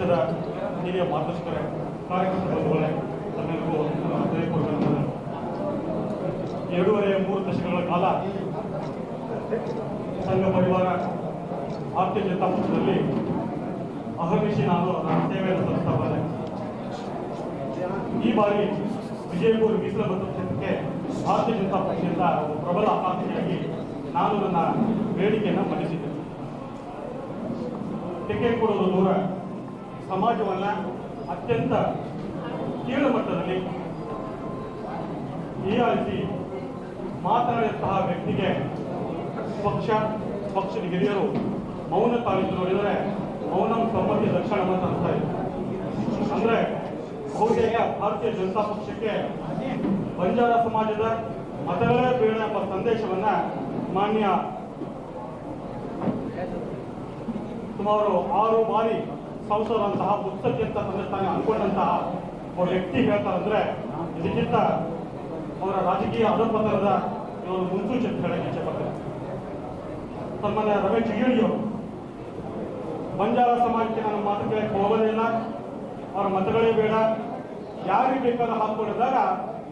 ಮಾರ್ಗದರ್ಶಕರೇ ಹಿರಿಯ ನನ್ನ ಹೃದಯಪೂರ್ವಕ ನಮನ. ಎರಡೂವರೆ ಮೂರು ದಶಕಗಳ ಕಾಲ ಸಂಘ ಪರಿವಾರ ಭಾರತೀಯ ಜನತಾ ಪಕ್ಷದಲ್ಲಿ ಅಹರ್ನಿಶಿ ನಾನು ನನ್ನ ಸೇವೆಯನ್ನು ಸಲ್ಲಿಸ್ತಾ ಬಂದೆ ಈ ಬಾರಿ ವಿಜಯಪುರ ಮೀಸಲು ಬಂದ ಕ್ಷೇತ್ರಕ್ಕೆ ಭಾರತೀಯ ಜನತಾ ಪಕ್ಷದಿಂದ ಪ್ರಬಲ ಆಕಾಂಕ್ಷಿಯಾಗಿ ನಾನು ನನ್ನ ಬೇಡಿಕೆಯನ್ನು ಮಂಡಿಸಿದ್ದೆ ಟಿಕೆಟ್ ಕೊಡೋದು ದೂರ ಸಮಾಜವನ್ನ ಅತ್ಯಂತ ಕೀಳು ಮಟ್ಟದಲ್ಲಿ ಹೀಯಾಳಿಸಿ ಮಾತನಾಡಿದಂತಹ ವ್ಯಕ್ತಿಗೆ ಪಕ್ಷ, ಪಕ್ಷದ ಹಿರಿಯರು ಮೌನ ತಾಳಿದ್ದು ನೋಡಿದರೆ ಮೌನಂ ಸಮ್ಮತಿ ಲಕ್ಷಣ ಅರ್ಥ ಇದೆ. ಅಂದ್ರೆ ಬಹುತೇಕ ಭಾರತೀಯ ಜನತಾ ಪಕ್ಷಕ್ಕೆ ಬಂಜಾರ ಸಮಾಜದ ಮತಗಳೇ ಬೇಡ ಎಂಬ ಸಂದೇಶವನ್ನ ಮಾನ್ಯ ಸುಮಾರು ಆರು ಬಾರಿ ಸಂಸದಂತಹ ಪುಸ್ತಕಂತ ತಂದೆ ತಾನೇ ಅನ್ಕೊಂಡಂತಹ ಒಬ್ಬ ವ್ಯಕ್ತಿ ಹೇಳ್ತಾರಂದ್ರೆ, ಇದಕ್ಕಿಂತ ಅವರ ರಾಜಕೀಯ ಅಧಪತನದ ಇವರು ಮುನ್ಸೂಚನೆ ಅಂತ ಹೇಳಕ್ಕೆ ಇಚ್ಛೆಪಡ್ತಾರೆ ಸನ್ಮಾನ್ಯ ರಮೇಶ್ ಜಿಗೇಡಿಯವರು ಬಂಜಾರ ಸಮಾಜಕ್ಕೆ ನಾನು ಮಾತು ಕೇಳಕ್ಕೆ ಹೋಗೋದಿಲ್ಲ ಅವರ ಮತಗಳೇ ಬೇಡ, ಯಾರಿಗೆ ಬೇಕಾದ ಹಾಕೊಂಡಿದ್ದಾಗ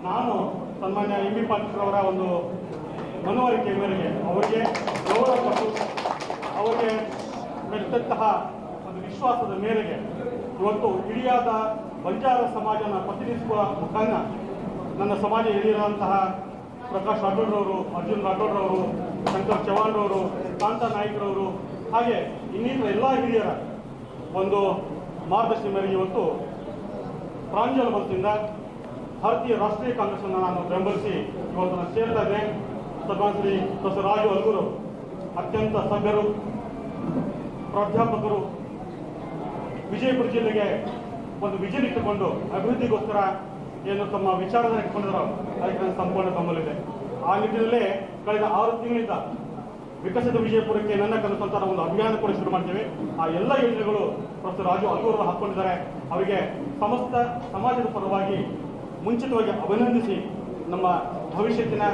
ನಾನು ಸನ್ಮಾನ್ಯ ಎಂ ಬಿ ಪಾಟೀಲ್ ಅವರ ಒಂದು ಮನವರಿಕೆ ಮೇರೆಗೆ ಅವರಿಗೆ ಗೌರವ ಕೊಟ್ಟು ಅವರಿಗೆ ಮೆಟ್ಟಂತಹ ಒಂದು ವಿಶ್ವಾಸದ ಮೇರೆಗೆ ಇವತ್ತು ಇಳಿಯಾದ ಬಂಜಾರ ಸಮಾಜನ ಪ್ರತಿನಿಧಿಸುವ ಮುಖಾಂತರ ನನ್ನ ಸಮಾಜ ಹಿರಿಯರಂತಹ ಪ್ರಕಾಶ್ ರಾಠೋಡ್ರವರು, ಅರ್ಜುನ್ ರಾಠೋಡ್ರವರು, ಶಂಕರ್ ಚವಾಣ್ರವರು ಕಾಂತ ನಾಯ್ಕರವರು, ಹಾಗೆ ಇನ್ನಿತರ ಎಲ್ಲ ಹಿರಿಯರ ಒಂದು ಮಾರ್ಗದರ್ಶನ ಮೇರೆಗೆ ಇವತ್ತು ಪ್ರಾಂಜಲ ಬಲದಿಂದ ಭಾರತೀಯ ರಾಷ್ಟ್ರೀಯ ಕಾಂಗ್ರೆಸ್ಸನ್ನು ನಾನು ಬೆಂಬಲಿಸಿ ಇವತ್ತು ನಾನು ಸೇರ್ತಾ ಇದ್ದೆ ಶ್ರೀ ಪ್ರೊಫೆಸರ್ ರಾಜು ಅಲ್ಗೂರು, ಅತ್ಯಂತ ಸಭ್ಯರು, ಪ್ರಾಧ್ಯಾಪಕರು ವಿಜಯಪುರ ಜಿಲ್ಲೆಗೆ ಒಂದು ವಿಜನ್ ಇಟ್ಟುಕೊಂಡು ಅಭಿವೃದ್ಧಿಗೋಸ್ಕರ ಏನು ತಮ್ಮ ವಿಚಾರದಲ್ಲಿ ಇಟ್ಕೊಂಡಿರೋ ಅದಕ್ಕೆ ನನ್ನ ಸಂಪೂರ್ಣ ಬೆಂಬಲಿದೆ ಆ ನಿಟ್ಟಿನಲ್ಲಿ ಕಳೆದ ಆರು ತಿಂಗಳಿಂದ ವಿಕಸಿತ ವಿಜಯಪುರಕ್ಕೆ ನನ್ನ ಕನಸಂತ ಒಂದು ಅಭಿಯಾನ ಕೂಡ ಶುರು ಮಾಡ್ತೇವೆ. ಆ ಎಲ್ಲ ಯೋಜನೆಗಳು ಪ್ರೊಫೆಸರ್ ರಾಜು ಅಲ್ಲೂರು ಹಾಕೊಂಡಿದ್ದಾರೆ. ಅವರಿಗೆ ಸಮಸ್ತ ಸಮಾಜದ ಪರವಾಗಿ ಮುಂಚಿತವಾಗಿ ಅಭಿನಂದಿಸಿ ನಮ್ಮ ಭವಿಷ್ಯತ್ತಿನ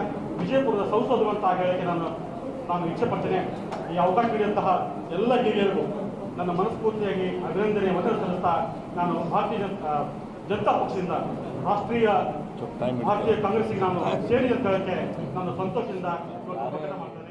ವಿಜಯಪುರದ ಸಂಸದರು ಹೇಳಕ್ಕೆ ನಾನು ನಾನು ಇಚ್ಛೆ ಪಡ್ತೇನೆ. ಈ ಅವಕಾಶ ನೀಡಿದಂತಹ ಎಲ್ಲ ಹಿರಿಯರಿಗೂ ನನ್ನ ಮನಸ್ಫೂರ್ತಿಯಾಗಿ ಅಭಿನಂದನೆ ಮತ ಸಲ್ಲಿಸ್ತಾ ನಾನು ಭಾರತೀಯ ಜನತಾ ಜನತಾ ಪಕ್ಷದಿಂದ ರಾಷ್ಟ್ರೀಯ ಭಾರತೀಯ ಕಾಂಗ್ರೆಸ್ಗೆ ನಾನು ಸೇರಿ ಅಂತ ನಾನು ಸಂತೋಷದಿಂದ ಮಾಡ್ತೇನೆ